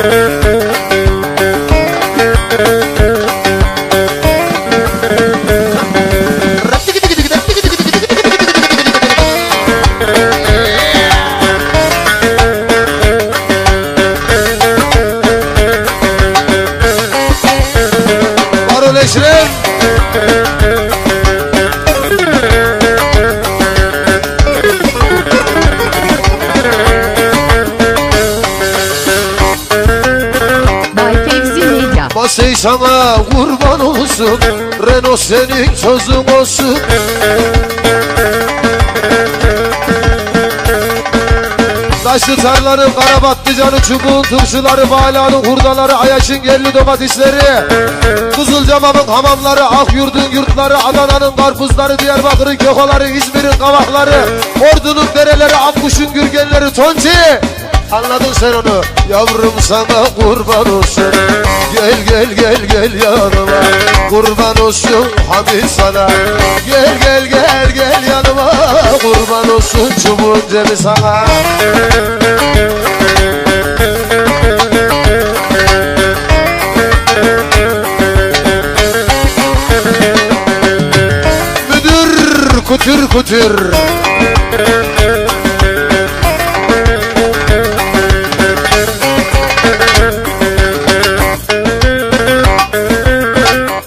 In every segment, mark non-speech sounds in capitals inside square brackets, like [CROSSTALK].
Thank. [LAUGHS] Masey sana kurban olsun. Renault senin sözün olsun. Taşlı tarlanın kara patlıcanı, çubuğun turşuları, balanın hurdaları, ayaşın gelli domatesleri. Kızılcamamın hamamları, Akyurt'un yurtları, Adana'nın karpuzları, Diyarbakır'ın kekoları, İzmir'in kavakları. Ordu'nun dereleri, Akkuş'un gürgenleri, Tonci Anladın sen onu. Yavrum sana kurban olsun. Gel gel gel gel yanıma. Kurban olsun Hamid sana. Gel gel gel gel yanıma. Kurban olsun çubuğun cebi sana. Müdür kutur kutur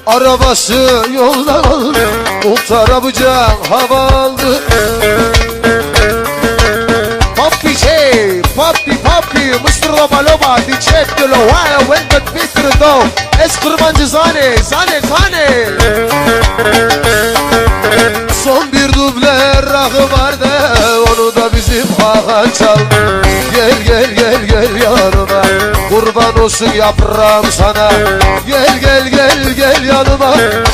Arabası yolda kaldı Muhtar abucan hava aldı Papi şey, papi papi Mr. Loba Loba, dicet de lo wala When the pistol do Es kurbancı zane, zane zane Son bir duble Kurban olsun yaprağım sana. Gel gel gel gel yanıma.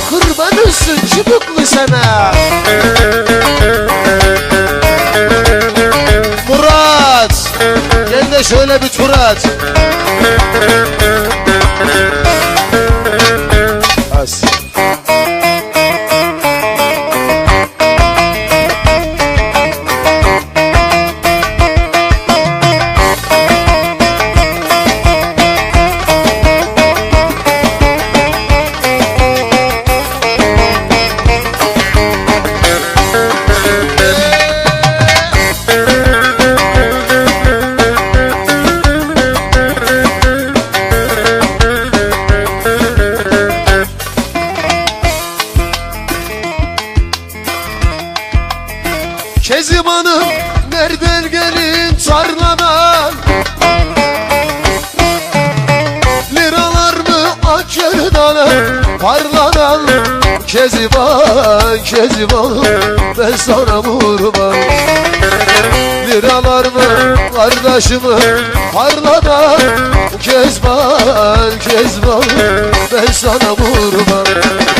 Kurban olsun çubuklu sana. Murat! Gel de şöyle bir tur at Keziman'ım nereden gelin tarladan Liralar mı akırdan parlanan Keziman, Keziman ben sana vurmam. Liralar mı kardeşim? Parlanan Kezban, Kezban ben sana vurmam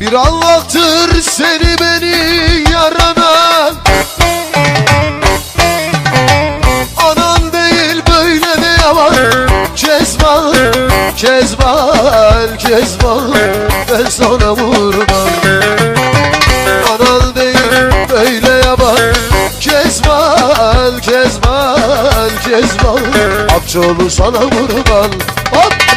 Bir Allah'tır seni beni yaradan Anan değil böyle de yalan. Kezban, Kezban, Kezban Ben sana vurmam. Anan değil böyle yalan. Kezban, Kezban, Kezban Akçoğlu sana vurmam. Hop!